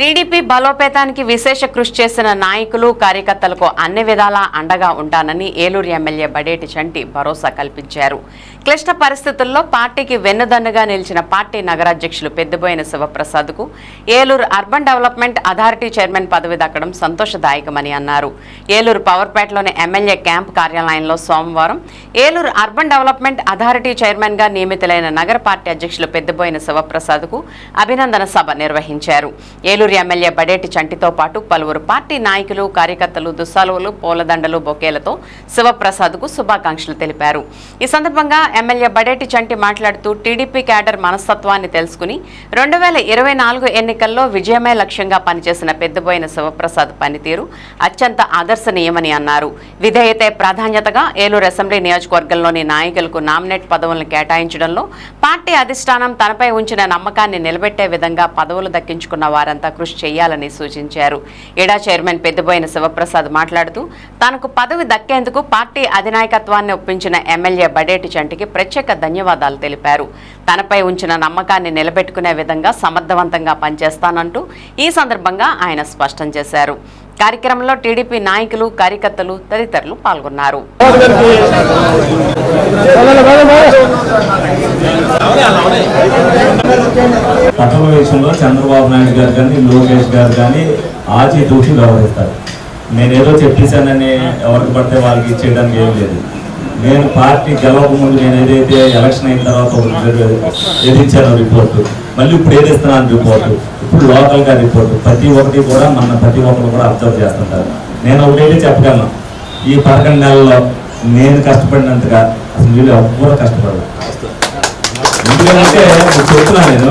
TDP బలోపేతానికి విశేష కృషి చేసిన నాయకులు కార్యకర్తలకు అన్ని విధాలా అండగా ఉంటానని ఏలూరు ఎమ్మెల్యే బడేటి చంటి భరోసా కల్పించారు. క్లిష్ట పరిస్థితుల్లో పార్టీకి వెన్నుదన్నుగా నిలిచిన పార్టీ నగరాధ్యక్షులు Peddaboina శివప్రసాద్కు Eluru urban development authority chairman పదవి దక్కడం సంతోషదాయకమని అన్నారు. ఏలూరు పవర్పేటలోని ఎమ్మెల్యే క్యాంప్ కార్యాలయంలో సోమవారం ఏలూరు అర్బన్ డెవలప్మెంట్ అథారిటీ చైర్మన్గా నియమితులైన నగర పార్టీ అధ్యక్షులు పెద్దబోయిన శివప్రసాద్కు అభినందన సభ నిర్వహించారు. ఏలూరు ఎమ్మెల్యే బడేటి చంటితో పాటు పలువురు పార్టీ నాయకులు కార్యకర్తలు దుస్సాలువలు పూలదండలు బొకేలతో శివప్రసాద్కు శుభాకాంక్షలు తెలిపారు. ఈ సందర్భంగా ఎమ్మెల్యే బడేటి చంటి మాట్లాడుతూ టీడీపీ క్యాడర్ మనస్తత్వాన్ని తెలుసుకుని రెండు వేల ఇరవై నాలుగు ఎన్నికల్లో విజయమే లక్ష్యంగా పనిచేసిన పెద్దబోయిన శివప్రసాద్ పనితీరు అత్యంత ఆదర్శనీయమని అన్నారు. విధేయతే ప్రాధాన్యతగా ఏలూరు అసెంబ్లీ నియోజకవర్గంలోని నాయకులకు నామినేట్ పదవులను కేటాయించడంలో పార్టీ అధిష్టానం తనపై ఉంచిన నమ్మకాన్ని నిలబెట్టే విధంగా పదవులు దక్కించుకున్న వారంతా కృషి చేయాలని సూచించారు. ఎడా చైర్మన్ పెద్దబోయిన శివప్రసాద్ మాట్లాడుతూ తనకు పదవి దక్కేందుకు పార్టీ అధినాయకత్వాన్ని ఒప్పించిన ఎమ్మెల్యే బడేటి చంటికి ప్రత్యేక ధన్యవాదాలు తెలిపారు. తనపై ఉంచిన నమ్మకాన్ని నిలబెట్టుకునే విధంగా సమర్థవంతంగా పనిచేస్తానంటూ ఈ సందర్భంగా ఆయన స్పష్టం చేశారు. కార్యక్రమంలో టీడీపీ నాయకులు కార్యకర్తలు తదితరులు పాల్గొన్నారు. కథల విషయంలో చంద్రబాబు నాయుడు గారు కానీ లోకేష్ గారు కానీ ఆచితూచి వ్యవహరిస్తారు. నేనేదో చెప్పేశానని ఎవరికి పడితే వాళ్ళకి ఇచ్చేయడానికి ఏం లేదు. నేను పార్టీ గెలవక ముందు నేను ఏదైతే ఎలక్షన్ అయిన తర్వాత ఒకటి ఏది ఇచ్చానో రిపోర్టు మళ్ళీ ఇప్పుడు ఏది ఇస్తున్నాను రిపోర్టు ఇప్పుడు లోకల్గా రిపోర్టు ప్రతి ఒక్కటి కూడా మన ప్రతి ఒక్కరు కూడా అబ్జర్వ్ చేస్తుంటారు. నేను ఒకటైతే చెప్పగలను. ఈ పదకొండు నెలల్లో నేను కష్టపడినంతగా అసలు వీళ్ళు ఎవ్వరూ కష్టపడరు. ఎందుకంటే చెప్తున్నాను నేను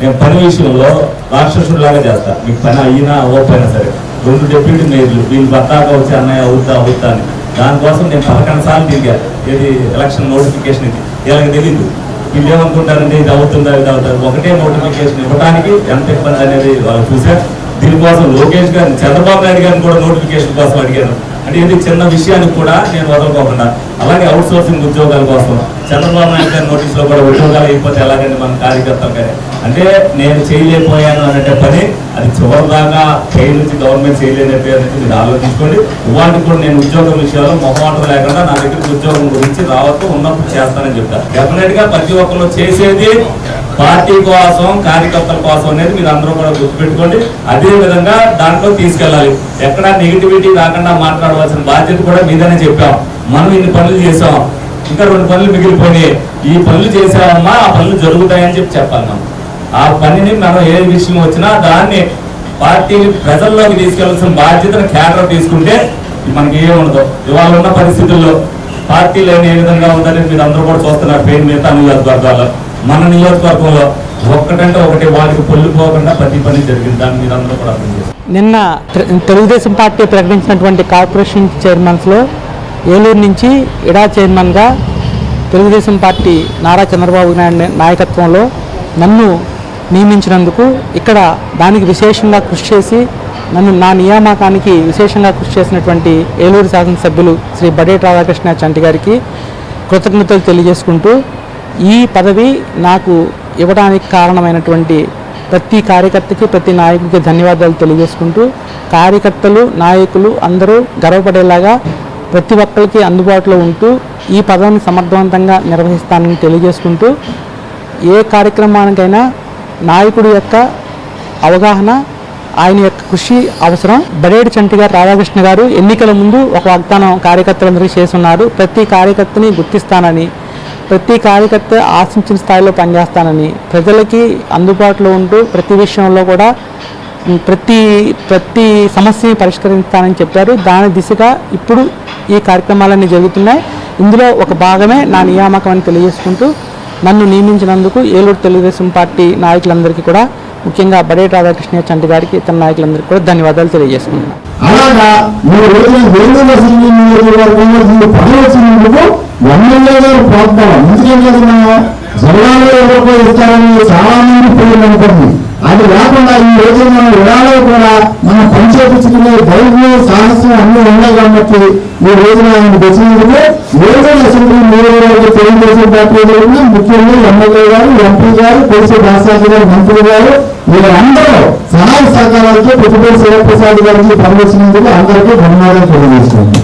నేను పని విషయంలో రాక్షసుడిలాగా చేస్తా. మీకు పని అయినా అవ్వకపోయినా సరే. రెండు డిప్యూటీ మేయర్లు వీళ్ళు బత్తాగా వచ్చి అన్నయ్య అవుతా అవుతా అని. దానికోసం నేను పదకొండు సార్లు తిరిగా. ఏది ఎలక్షన్ నోటిఫికేషన్ ఇది? వీళ్ళకి తెలియదు వీళ్ళు ఏమనుకుంటారంటే ఇది అవుతుందా ఇది అవుతారు ఒకటే నోటిఫికేషన్ ఇవ్వడానికి ఎంత ఇబ్బంది అనేది వాళ్ళు చూశారు దీనికోసం లోకేష్ గారిని చంద్రబాబు నాయుడు గారిని కూడా నోటిఫికేషన్ కోసం అడిగాను. అంటే ఇది చిన్న విషయానికి కూడా నేను వదలకోకుండా. అలాగే అవుట్ సోర్సింగ్ ఉద్యోగాల కోసం చంద్రబాబు నాయుడు గారి నోటీసులో కూడా ఉద్యోగాలు అయిపోతే ఎలాగండి మన కార్యకర్తలు కానీ అంటే నేను చేయలేకపోయాను అంటే పని. అది చివరిదాకా దాకా నుంచి గవర్నమెంట్ చేయలేని పేరు మీరు ఆలోచించుకోండి. ఇవాళకి కూడా నేను ఉద్యోగం విషయాల్లో మొహమాటం లేకుండా నా దగ్గరికి ఉద్యోగం గురించి రావద్దు ఉన్నప్పుడు చేస్తానని చెప్తాను. డెఫినెట్గా ప్రతి ఒక్కరు చేసేది పార్టీ కోసం కార్యకర్తల కోసం అనేది మీరు అందరూ కూడా గుర్తుపెట్టుకోండి. అదే విధంగా దాంట్లో తీసుకెళ్ళాలి. ఎక్కడ నెగిటివిటీ రాకుండా మాట్లాడవలసిన బాధ్యత కూడా మీదనే చెప్పాం. మనం ఇన్ని పనులు చేసాం ఇంకా రెండు పనులు మిగిలిపోయినాయి. ఈ పనులు చేసామమ్మా ఆ పనులు జరుగుతాయని చెప్పి చెప్పాలి మనం. ఆ పనిని మనం ఏ విషయం వచ్చినా దాన్ని పార్టీ ప్రజల్లోకి తీసుకెళ్ళాల్సిన బాధ్యతను కేటర్ తీసుకుంటే మనకి ఏముండదు. ఇవాళ ఉన్న పరిస్థితుల్లో పార్టీ లేని ఏ విధంగా ఉందని మీరు అందరూ కూడా చూస్తున్నారు పేరు మిగతా నియోజకవర్గాల్లో. మన నియోజకవర్గంలో ఒక్కటంటే ఒకటి వాడికి పొల్లు పోకుండా ప్రతి పని జరిగింది. దాన్ని మీరు అందరూ కూడా అర్థం చేస్తారు నిన్న తెలుగుదేశం పార్టీ ప్రకటించినటువంటి కార్పొరేషన్ చైర్మన్స్లో ఏలూరు నుంచి ఇడా చైర్మన్గా తెలుగుదేశం పార్టీ నారా చంద్రబాబు నాయుడు నాయకత్వంలో నన్ను నియమించినందుకు ఇక్కడ దానికి విశేషంగా కృషి చేసి నన్ను నా నియామకానికి విశేషంగా కృషి చేసినటువంటి ఏలూరు శాసనసభ్యులు శ్రీ బడేటి రాధాకృష్ణ చంటి గారికి కృతజ్ఞతలు తెలియజేసుకుంటూ ఈ పదవి నాకు ఇవ్వడానికి కారణమైనటువంటి ప్రతి కార్యకర్తకి ప్రతి నాయకుడికి ధన్యవాదాలు తెలియజేసుకుంటూ కార్యకర్తలు నాయకులు అందరూ గర్వపడేలాగా ప్రతి ఒక్కరికి అందుబాటులో ఉంటూ ఈ పదవిని సమర్థవంతంగా నిర్వహిస్తానని తెలియజేసుకుంటూ ఏ కార్యక్రమానికైనా నాయకుడి యొక్క అవగాహన ఆయన యొక్క కృషి అవసరం. బడేడి చంటి గారు రాధాకృష్ణ గారు ఎన్నికల ముందు ఒక వాగ్దానం కార్యకర్తలందరికీ చేస్తున్నారు. ప్రతి కార్యకర్తని గుర్తిస్తానని ప్రతి కార్యకర్త ఆశించిన స్థాయిలో పనిచేస్తానని ప్రజలకి అందుబాటులో ఉంటూ ప్రతి విషయంలో కూడా ప్రతి ప్రతి సమస్యని పరిష్కరిస్తానని చెప్పారు. దాని దిశగా ఇప్పుడు ఈ కార్యక్రమాలన్నీ జరుగుతున్నాయి. ఇందులో ఒక భాగమే నా నియామకం అని తెలియజేసుకుంటూ నన్ను నియమించినందుకు ఏలూరు తెలుగుదేశం పార్టీ నాయకులందరికీ కూడా ముఖ్యంగా బడేటి రాధాకృష్ణ చంటి గారికి ఇతర నాయకులందరికీ కూడా ధన్యవాదాలు తెలియజేసుకుంటున్నాను అలాగా అది కాకుండా ఈ రోజు మన విడాలో కూడా మనం పనిచేపించుకునే ధైర్యం సాహసం అన్ని ఉన్నాయి కాబట్టి ఈ రోజున ఆయన వచ్చినందుకు తెలుగుదేశం పార్టీ ముఖ్యంగా ఎమ్మెల్యే గారు ఎంపీ గారు కేసీ రాజశేఖర్ గారు మంత్రి గారు వీళ్ళందరూ సహాయ సహకారాలతో ప్రతిభ శివప్రసాద్ గారికి పనిచేసినందుకు అందరికీ ధన్యవాదాలు తెలియజేస్తున్నాను.